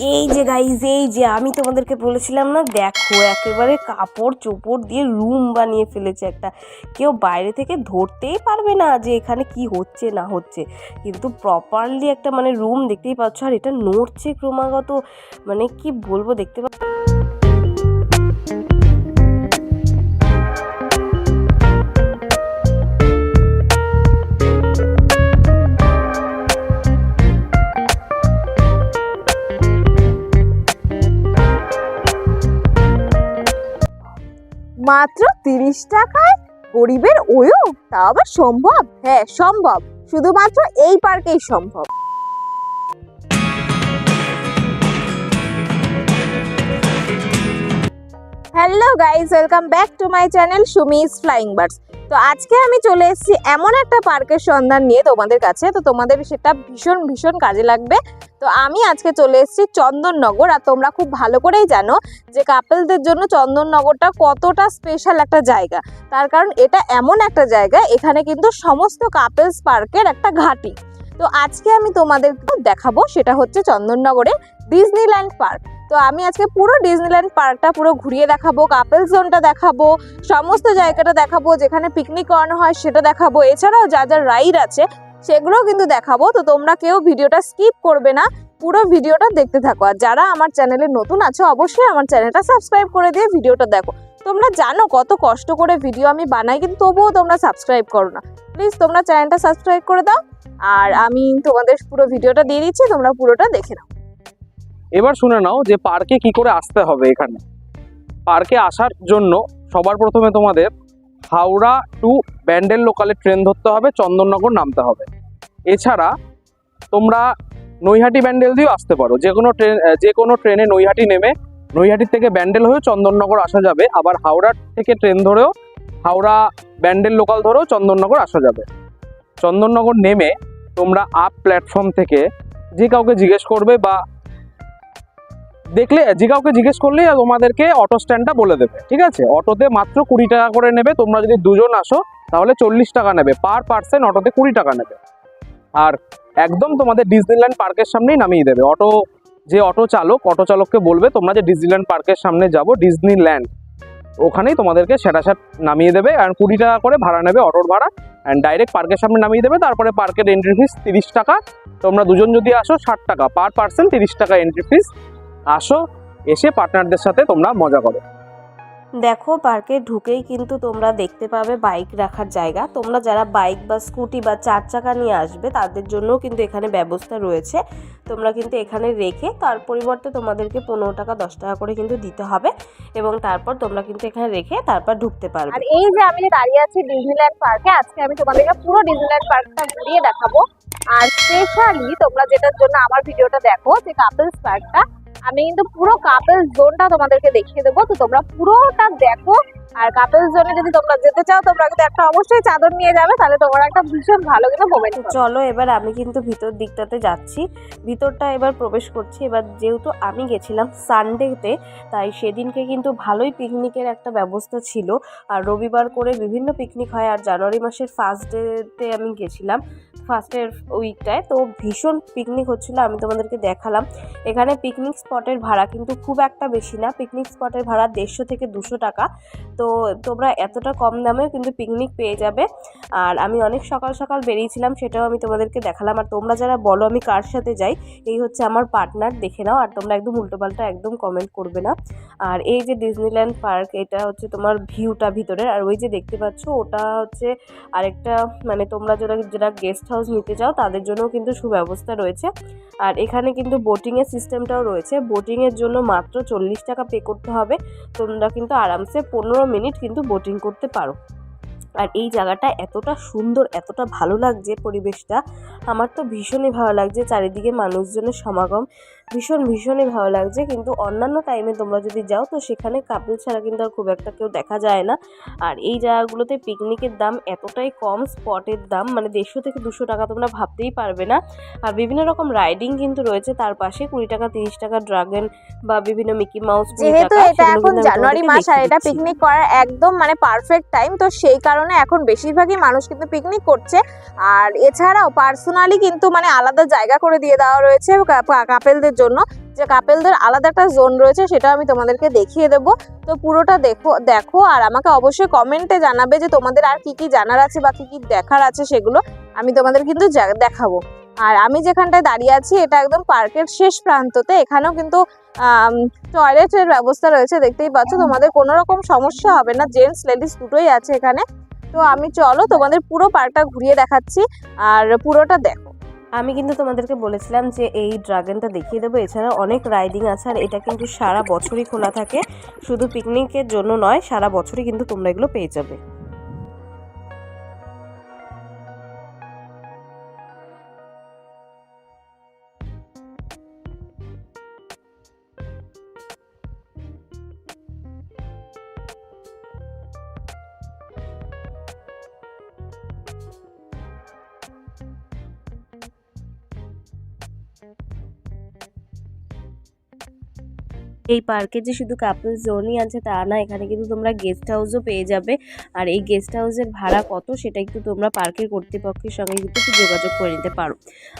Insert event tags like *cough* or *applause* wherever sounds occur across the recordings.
এই যে গাইজ এই যে আমি তোমাদেরকে বলেছিলাম না, দেখো একেবারে কাপড় চোপড় দিয়ে রুম বানিয়ে ফেলেছে একটা। কেউ বাইরে থেকে ধরতেই পারবে না যে এখানে কি হচ্ছে, না হচ্ছে। কিন্তু প্রপারলি একটা মানে রুম দেখতেই পাচ্ছ, আর এটা নড়ছে ক্রমাগত। মানে কি বলব, দেখতে পা মাত্র তিরিশ টাকায়? গরিবের ওয়ো? তা আবার সম্ভব? হ্যাঁ সম্ভব। শুধুমাত্র এই পার্কেই সম্ভব। Hello guys welcome back to my channel Sumi's flying birds. তো আজকে আমি চলে এসেছি এমন একটা পার্কের সন্ধান নিয়ে তোমাদের কাছে। তো তোমাদের সেটা ভীষণ ভীষণ কাজে লাগবে। তো আমি আজকে চলে এসেছি চন্দননগর। আর তোমরা খুব ভালো করেই জানো যে কাপেলদের জন্য চন্দননগরটা কতটা স্পেশাল একটা জায়গা। তার কারণ এটা এমন একটা জায়গা, এখানে কিন্তু সমস্ত কাপেলস পার্কের একটা ঘাঁটি। তো আজকে আমি তোমাদের দেখাবো, সেটা হচ্ছে চন্দননগরে ডিজনিল্যান্ড পার্ক। তো আমি আজকে পুরো ডিজনিল্যান্ড পার্কটা পুরো ঘুরিয়ে দেখাবো কাপেল জোনটা দেখাবো, সমস্ত জায়গাটা দেখাবো, যেখানে পিকনিক করানো হয় সেটা দেখাবো, এছাড়াও যা যা রাইড আছে সেগুলোও কিন্তু দেখাবো। তো তোমরা কেউ ভিডিওটা স্কিপ করবে না, পুরো ভিডিওটা দেখতে থাকো। আর যারা আমার চ্যানেলে নতুন আছো, অবশ্যই আমার চ্যানেলটা সাবস্ক্রাইব করে দিয়ে ভিডিওটা দেখো। তোমরা জানো কত কষ্ট করে ভিডিও আমি বানাই, কিন্তু তবুও তোমরা সাবস্ক্রাইব করো না। প্লিজ তোমরা চ্যানেলটা সাবস্ক্রাইব করে দাও। আর আমি তোমাদের পুরো ভিডিওটা দিয়ে দিচ্ছি, তোমরা পুরোটা দেখে নাও। এবার শুনে নাও যে পার্কে কি করে আসতে হবে এখানে। পার্কে আসার জন্য সবার প্রথমে তোমাদের হাওড়া টু ব্যান্ডেল লোকালে ট্রেন ধরতে হবে, চন্দননগর নামতে হবে। এছাড়া তোমরা নৈহাটি ব্যান্ডেল দিয়েও আসতে পারো। যে কোনো ট্রেন যে কোনো ট্রেনে নৈহাটি নেমে নৈহাটির থেকে ব্যান্ডেল হয়েও চন্দননগর আসা যাবে। আবার হাওড়া থেকে ট্রেন ধরেও হাওড়া ব্যান্ডেল লোকাল ধরেও চন্দননগর আসা যাবে। চন্দননগর নেমে তোমরা আপ প্ল্যাটফর্ম থেকে যে কাউকে জিজ্ঞেস করবে বা দেখলে যে কাউকে জিজ্ঞেস করলেই তোমাদেরকে অটো স্ট্যান্ডটা বলে দেবে, ঠিক আছে? অটোতে মাত্র কুড়ি টাকা করে নেবে, তোমরা যদি দুজন আসো, তাহলে চল্লিশ টাকা নেবে পার পার্সন অটোতে কুড়ি টাকা নেবে। আর একদম তোমাদের ডিজনিল্যান্ড পার্কের সামনেই নামিয়ে দেবে। অটো যে অটো চালক অটো চালককে বলবে, তোমরা যে ডিজনিল্যান্ড পার্কের সামনে যাব ডিজনিল্যান্ড ওখানেই তোমাদেরকে সেটা সেট নামিয়ে দেবে আর কুড়ি টাকা করে ভাড়া নেবে অটোর ভাড়া অ্যান্ড ডাইরেক্ট পার্কের সামনে নামিয়ে দেবে। তারপরে পার্কের এন্ট্রি ফিস তিরিশ টাকা, তোমরা দুজন যদি আসো, ষাট টাকা পার পার্সন তিরিশ টাকা এন্ট্রি ফিস আসো এসে পার্টনারদের সাথে তোমরা মজা করো। দেখো পার্কে ঢুকেই কিন্তু তোমরা দেখতে পাবে বাইক রাখার জায়গা। তোমরা যারা বাইক বা স্কুটি বা চার চাকা নিয়ে আসবে তাদের জন্যও কিন্তু এখানে ব্যবস্থা রয়েছে। তোমরা কিন্তু এখানে রেখে তার পরিবর্তে তোমাদেরকে পনেরো টাকা দশ টাকা করে কিন্তু দিতে হবে এবং তারপর তোমরা কিন্তু এখানে রেখে তারপর ঢুকতে পারবে। আর এই যে আমি যে দাঁড়িয়ে আছি ডিজনিল্যান্ড পার্কে আজকে আমি তোমাদেরকে পুরো ডিজনিল্যান্ড পার্কটা ঘুরিয়ে দেখাবো। আর স্পেশালি তোমরা যেটার জন্য আমার ভিডিওটা দেখো যে কাপলস পার্কটা আমি কিন্তু পুরো কাপেল জোনটা তোমাদেরকে দেখিয়ে দেবো। তো তোমরা পুরোটা দেখো। আর কাপলস জোনে যদি তোমরা যেতে চাও, তোমরা কিন্তু একটা অবশ্যই চাদর নিয়ে যাবে। তাহলে তোমার একটা ভীষণ ভালো কিন্তু মোমেন্ট চলো, এবার আমি কিন্তু ভিতর দিকটাতে যাচ্ছি। ভিতরটা এবার প্রবেশ করছি। এবার যেহেতু আমি গেছিলাম সানডেতে তাই সেদিনকে কিন্তু ভালোই পিকনিকের একটা ব্যবস্থা ছিল। আর রবিবার করে বিভিন্ন পিকনিক হয়। আর জানুয়ারি মাসের ফার্স্ট ডেতে আমি গেছিলাম ফার্স্টের উইকটায় তো ভীষণ পিকনিক হচ্ছিল, আমি তোমাদেরকে দেখালাম। এখানে পিকনিক স্পটের ভাড়া কিন্তু খুব একটা বেশি না। পিকনিক স্পটের ভাড়া দেড়শো থেকে দুশো টাকা। তো তোমরা এতটা কম দামেও কিন্তু পিকনিক পেয়ে যাবে। আর আমি অনেক সকাল সকাল বেরিয়েছিলাম, সেটাও আমি তোমাদেরকে দেখালাম। আর তোমরা যারা বলো আমি কার সাথে যাই, এই হচ্ছে আমার পার্টনার দেখে নাও। আর তোমরা একদম উল্টোপাল্টা একদম কমেন্ট করবে না। আর এই যে ডিজনিল্যান্ড পার্ক এটা হচ্ছে তোমার ভিউটা ভিতরের। আর ওই যে দেখতে পাচ্ছ, ওটা হচ্ছে আরেকটা মানে তোমরা যারা যারা গেস্ট হাউস নিতে চাও, তাদের জন্যও কিন্তু সুব্যবস্থা রয়েছে। আর এখানে কিন্তু বোটিংয়ের সিস্টেমটাও রয়েছে। বোটিংয়ের জন্য মাত্র চল্লিশ টাকা পে করতে হবে। তোমরা কিন্তু আরামসে পনেরো মিনিট কিন্তু বোটিং করতে পারো। আর এই জায়গাটা এতটা সুন্দর, এতটা ভালো লাগছে পরিবেশটা। আমার তো ভীষণই ভালো লাগছে চারিদিকে মানুষজনের সমাগম। ভীষণ ভীষণই ভালো লাগছে। কিন্তু অন্যান্য টাইমে তোমরা যদি যাও তো সেখানে কাপল ছাড়া কিন্তু আর খুব একটা কেউ দেখা যায় না। আর এই জায়গাগুলোতে পিকনিকের দাম এতটাই কম স্পটের দাম মানে দেড়শো থেকে দুশো টাকা তোমরা ভাবতেই পারবে না। আর বিভিন্ন রকম রাইডিং কিন্তু রয়েছে তার পাশে কুড়ি টাকা তিরিশ টাকা ড্রাগন বা বিভিন্ন মিকি মাউস যেহেতু এটা এখন জানুয়ারি মাস আর এটা পিকনিক করার একদম মানে পারফেক্ট টাইম তো সেই কারণে এখন বেশিরভাগই মানুষ কিন্তু পিকনিক করছে। আর এছাড়াও পার্সোনালি কিন্তু মানে আলাদা জায়গা করে দিয়ে দেওয়া রয়েছে কাপেলদের জন্য যে কাপেলদের আলাদা একটা জোন রয়েছে, সেটা আমি তোমাদেরকে দেখিয়ে দেবো। তো পুরোটা দেখো দেখো আর আমাকে অবশ্যই কমেন্টে জানাবে যে তোমাদের আর কি কি জানার আছে বা কি কি দেখার আছে, সেগুলো আমি তোমাদের কিন্তু দেখাবো। আর আমি যেখানটায় দাঁড়িয়ে আছি, এটা একদম পার্কের শেষ প্রান্ততে। এখানেও কিন্তু টয়লেটের ব্যবস্থা রয়েছে, দেখতেই পাচ্ছ। তোমাদের কোনো রকম সমস্যা হবে না, জেন্টস, লেডিস দুটোই আছে এখানে। তো আমি, চলো তোমাদের পুরো পার্কটা ঘুরিয়ে দেখাচ্ছি। আর পুরোটা দেখো। আমি কিন্তু তোমাদেরকে বলেছিলাম যে এই ড্রাগনটা দেখিয়ে দেবো। এছাড়া অনেক রাইডিং আছে আর এটা কিন্তু সারা বছরই খোলা থাকে। শুধু পিকনিকের জন্য নয়, সারা বছরই কিন্তু তোমরা এগুলো পেয়ে যাবে। Thank you. এই পার্কে যে শুধু কাপল জোনই আছে তা না, এখানে কিন্তু তোমরা গেস্ট হাউসও পেয়ে যাবে। আর এই গেস্ট হাউসের ভাড়া কত সেটা একটু তোমরা পার্কের কর্তৃপক্ষের সঙ্গে কিন্তু যোগাযোগ করে নিতে পারো।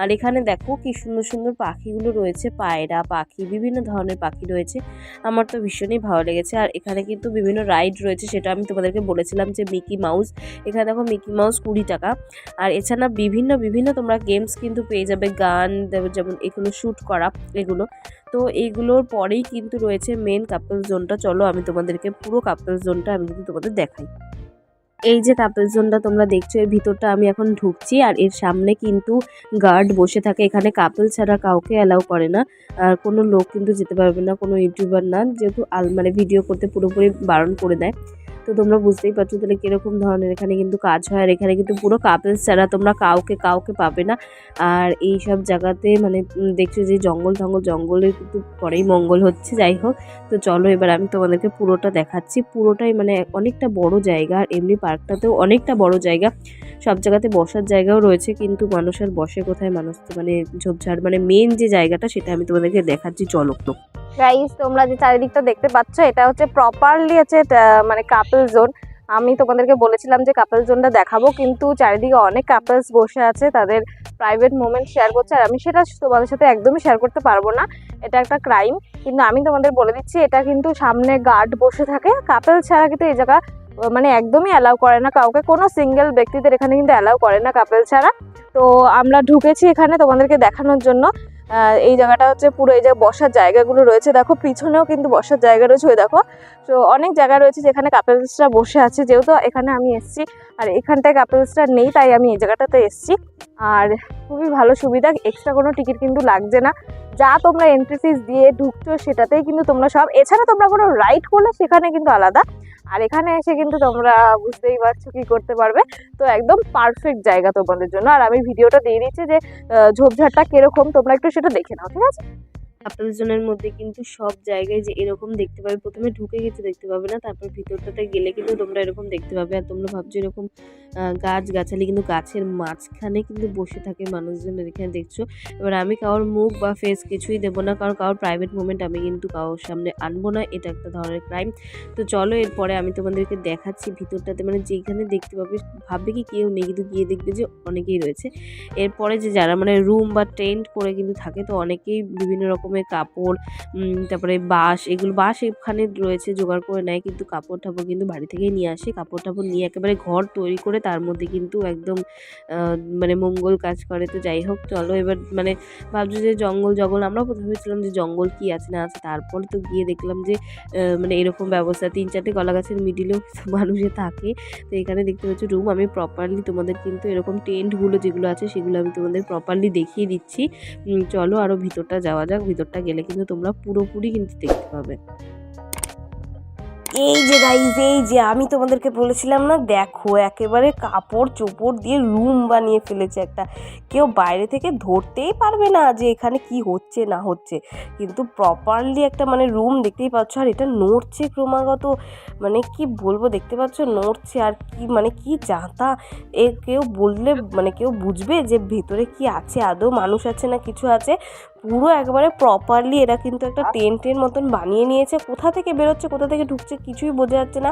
আর এখানে দেখো কি সুন্দর সুন্দর পাখিগুলো রয়েছে, পায়রা, পাখি, বিভিন্ন ধরনের পাখি রয়েছে। আমার তো ভীষণই ভালো লেগেছে। আর এখানে কিন্তু বিভিন্ন রাইড রয়েছে, সেটা আমি তোমাদেরকে বলেছিলাম যে মিকি মাউস এখানে দেখো মিকি মাউস কুড়ি টাকা। আর এছাড়া বিভিন্ন বিভিন্ন তোমরা গেমস কিন্তু পেয়ে যাবে, গান, যেমন এগুলো শ্যুট করা, এগুলো। তো এইগুলোর পরেই কিন্তু রয়েছে মেন কাপল জোনটা চলো আমি তোমাদেরকে পুরো কাপল জোনটা আমি কিন্তু তোমাদের দেখাই। এই যে কাপল জোনটা তোমরা দেখছ, এর ভিতরটা আমি এখন ঢুকছি আর এর সামনে কিন্তু গার্ড বসে থাকে। এখানে কাপল ছাড়া কাউকে অ্যালাউ করে না। আর কোনো লোক কিন্তু যেতে পারবে না, কোনো ইউটিউবার না। যেহেতু আল মানে ভিডিও করতে পুরোপুরি বারণ করে দেয়। তো তোমরা বুঝতেই পারছ তাহলে কীরকম ধরনের এখানে কিন্তু কাজ হয়। আর এখানে কিন্তু পুরো কাপলস ছাড়া তোমরা কাউকে কাউকে পাবে না। আর এই সব জায়গাতে মানে দেখছ যে জঙ্গল, টঙ্গল, জঙ্গলের কিন্তু পরেই মঙ্গল হচ্ছে, যাই হোক। তো চলো এবার আমি তোমাদেরকে পুরোটা দেখাচ্ছি। পুরোটাই মানে অনেকটা বড় জায়গা, আর এমনি পার্কটাতেও অনেকটা বড় জায়গা। সব জায়গাতে বসার জায়গাও রয়েছে, কিন্তু মানুষ আর বসে কোথায়? মানুষ তো মানে ঝোপঝাড় মানে মেন যে জায়গাটা সেটা আমি তোমাদেরকে দেখাচ্ছি। চলো। গাইস তোমরা যে চারিদিকটা দেখতে পাচ্ছ, এটা হচ্ছে প্রপারলি হচ্ছে মানে কাপল জোন আমি তোমাদেরকে বলেছিলাম যে কাপল জোনটা দেখাবো, কিন্তু চারিদিকে অনেক কাপলস বসে আছে, তাদের প্রাইভেট মোমেন্ট শেয়ার করছে, আর আমি সেটা তোমাদের সাথে একদমই শেয়ার করতে পারব না। এটা একটা ক্রাইম কিন্তু আমি তোমাদের বলে দিচ্ছি, এটা কিন্তু সামনে গার্ড বসে থাকে। কাপল ছাড়া কিন্তু এই জায়গা মানে একদমই অ্যালাউ করে না কাউকে। কোনো সিঙ্গেল ব্যক্তিদের এখানে কিন্তু অ্যালাউ করে না কাপল ছাড়া। তো আমরা ঢুকেছি এখানে তোমাদেরকে দেখানোর জন্য। এই জায়গাটা হচ্ছে পুরো এই যে বসার জায়গাগুলো রয়েছে। দেখো, পিছনেও কিন্তু বসার জায়গা রয়েছে, ওই দেখো। তো অনেক জায়গা রয়েছে যেখানে কাপেলসরা বসে আছে, যেহেতু এখানে আমি এসছি। আর এখানটায় কাপেলসরা নেই, তাই আমি এই জায়গাটাতে এসছি। আর খুবই ভালো সুবিধা এক্সট্রা কোনো টিকিট কিন্তু লাগছে না। যা তোমরা এন্ট্রি ফিস দিয়ে ঢুকছো সেটাতেই কিন্তু তোমরা সব, এছাড়া তোমরা কোনো রাইড করলে সেখানে কিন্তু আলাদা। আর এখানে এসে কিন্তু তোমরা বুঝতেই পারছ কি করতে পারবে। তো একদম পারফেক্ট জায়গা তোমাদের জন্য। আর আমি ভিডিওটা দিয়ে দিচ্ছি যে ঝোপঝাড়টা কীরকম, তোমরা একটু সেটা দেখে নাও, ঠিক আছে? কাপল জোনের মধ্যে কিন্তু সব জায়গায় যে এরকম দেখতে পাবে, প্রথমে ঢুকে কিছু দেখতে পাবে না, তারপর ভিতরটাতে গেলে কিন্তু তোমরা এরকম দেখতে পাবে। আর তোমরা ভাবছ এরকম গাছ গাছালি কিন্তু গাছের মাঝখানে কিন্তু বসে থাকে মানুষজন এখানে দেখছ। এবার আমি কারোর মুখ বা ফেস কিছুই দেবো না, কারণ কারোর প্রাইভেট মোমেন্ট আমি কিন্তু কারোর সামনে আনব না, এটা একটা ধরনের ক্রাইম তো চলো এরপরে আমি তোমাদেরকে দেখাচ্ছি ভিতরটাতে মানে যেখানে দেখতে পাবে, ভাববে কি কেউ নেই, কিন্তু গিয়ে দেখবে যে অনেকেই রয়েছে। এরপরে যে যারা মানে রুম বা টেন্ট করে কিন্তু থাকে, তো অনেকেই বিভিন্ন রকমের কাপড় উম, তারপরে বাঁশ এগুলো বাঁশ এখানে রয়েছে জোগাড় করে নেয় কিন্তু কাপড় ঠাপড় কিন্তু বাড়ি থেকেই নিয়ে আসে। কাপড় টাপড় নিয়ে একেবারে ঘর তৈরি করে তার মধ্যে কিন্তু একদম মানে মঙ্গল কাজ করে। তো যাই হোক চলো এবার মানে ভাবছ যে জঙ্গল জঙ্গল আমরা প্রথমে ভেবেছিলাম যে জঙ্গল কি আছে না আছে। তারপর তো গিয়ে দেখলাম যে মানে এরকম ব্যবস্থা তিন চারটে কলা গাছের মিডিলেও *laughs* মানুষে থাকে। তো এখানে দেখতে পাচ্ছি রুম আমি প্রপারলি তোমাদের কিন্তু এরকম টেন্টগুলো যেগুলো আছে সেগুলো আমি তোমাদের প্রপারলি দেখিয়ে দিচ্ছি। চলো আরও ভিতরটা যাওয়া যাক ভিতরটা গেলে কিন্তু তোমরা পুরোপুরি কিন্তু দেখতে পাবে। এই যে গাইজ এই যে আমি তোমাদেরকে বলেছিলাম না, দেখো একেবারে কাপড় চোপড় দিয়ে রুম বানিয়ে ফেলেছে একটা। কেউ বাইরে থেকে ধরতেই পারবে না যে এখানে কি হচ্ছে, না হচ্ছে। কিন্তু প্রপারলি একটা মানে রুম দেখতেই পাচ্ছ, আর এটা নড়ছে ক্রমাগত। মানে কি বলব, দেখতে পাচ্ছ নড়ছে, আর কি মানে কি জাতা এ কেউ বললে মানে কেউ বুঝবে যে ভেতরে কি আছে, আদৌ মানুষ আছে না কিছু আছে। পুরো একবারে প্রপারলি এরা কিন্তু একটা টেন্টের মতন বানিয়ে নিয়েছে। কোথা থেকে বেরোচ্ছে কোথা থেকে ঢুকছে কিছুই বোঝা যাচ্ছে না।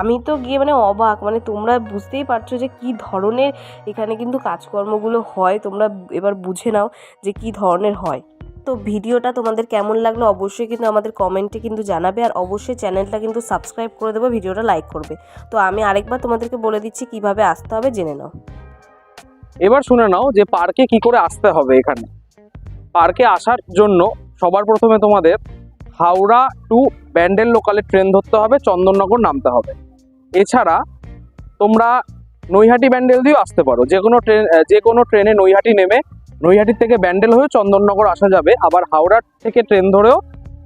আমি তো গিয়ে মানে অবাক মানে তোমরা বুঝতেই পারছ যে কি ধরনের এখানে কিন্তু কাজকর্মগুলো হয়। তোমরা এবার বুঝে নাও যে কি ধরনের হয়। তো ভিডিওটা তোমাদের কেমন লাগল অবশ্যই কিন্তু আমাদের কমেন্টে কিন্তু জানাবে। আর অবশ্যই চ্যানেলটা কিন্তু সাবস্ক্রাইব করে দেবো ভিডিওটা লাইক করবে। তো আমি আরেকবার তোমাদেরকে বলে দিচ্ছি কীভাবে আসতে হবে জেনে নাও। এবার শুনে নাও যে পার্কে কি করে আসতে হবে এখানে। পার্কে আসার জন্য সবার প্রথমে তোমাদের হাওড়া টু ব্যান্ডেল লোকালে ট্রেন ধরতে হবে, চন্দননগর নামতে হবে। এছাড়া তোমরা নৈহাটি ব্যান্ডেল দিয়েও আসতে পারো। যে কোনো ট্রেন যে কোনো ট্রেনে নৈহাটি নেমে, নৈহাটির থেকে ব্যান্ডেল হয়ে চন্দননগর আসা যাবে। আবার হাওড়া থেকে ট্রেন ধরেও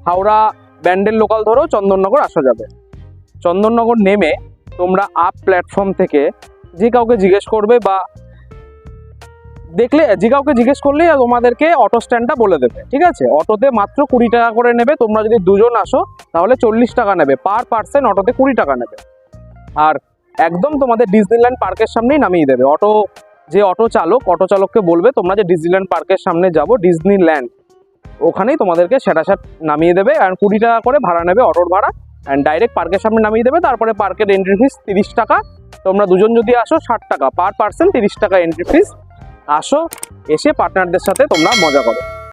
হাওড়া ব্যান্ডেল লোকাল ধরেও চন্দননগর আসা যাবে। চন্দননগর নেমে তোমরা আপ প্ল্যাটফর্ম থেকে যে কাউকে জিজ্ঞেস করবে বা দেখলে কাউকে জিজ্ঞেস করলেই তোমাদেরকে অটো স্ট্যান্ডটা বলে দেবে, ঠিক আছে? অটোতে মাত্র কুড়ি টাকা করে নেবে, তোমরা যদি দুজন আসো, তাহলে চল্লিশ টাকা নেবে পার পার্সন অটোতে কুড়ি টাকা নেবে। আর একদম তোমাদের ডিজনিল্যান্ড পার্কের সামনেই নামিয়ে দেবে। অটো যে অটো চালক অটো চালককে বলবে, তোমরা যে ডিজনিল্যান্ড পার্কের সামনে যাব ডিজনিল্যান্ড ওখানেই তোমাদেরকে সেটা সেট নামিয়ে দেবে আর কুড়ি টাকা করে ভাড়া নেবে অটোর ভাড়া অ্যান্ড ডাইরেক্ট পার্কের সামনে নামিয়ে দেবে। তারপরে পার্কের এন্ট্রি ফিস তিরিশ টাকা, তোমরা দুজন যদি আসো, ষাট টাকা পার পার্সেন্ট তিরিশ টাকা এন্ট্রি ফিস আসো এসে পার্টনারদের সাথে তোমরা মজা করো।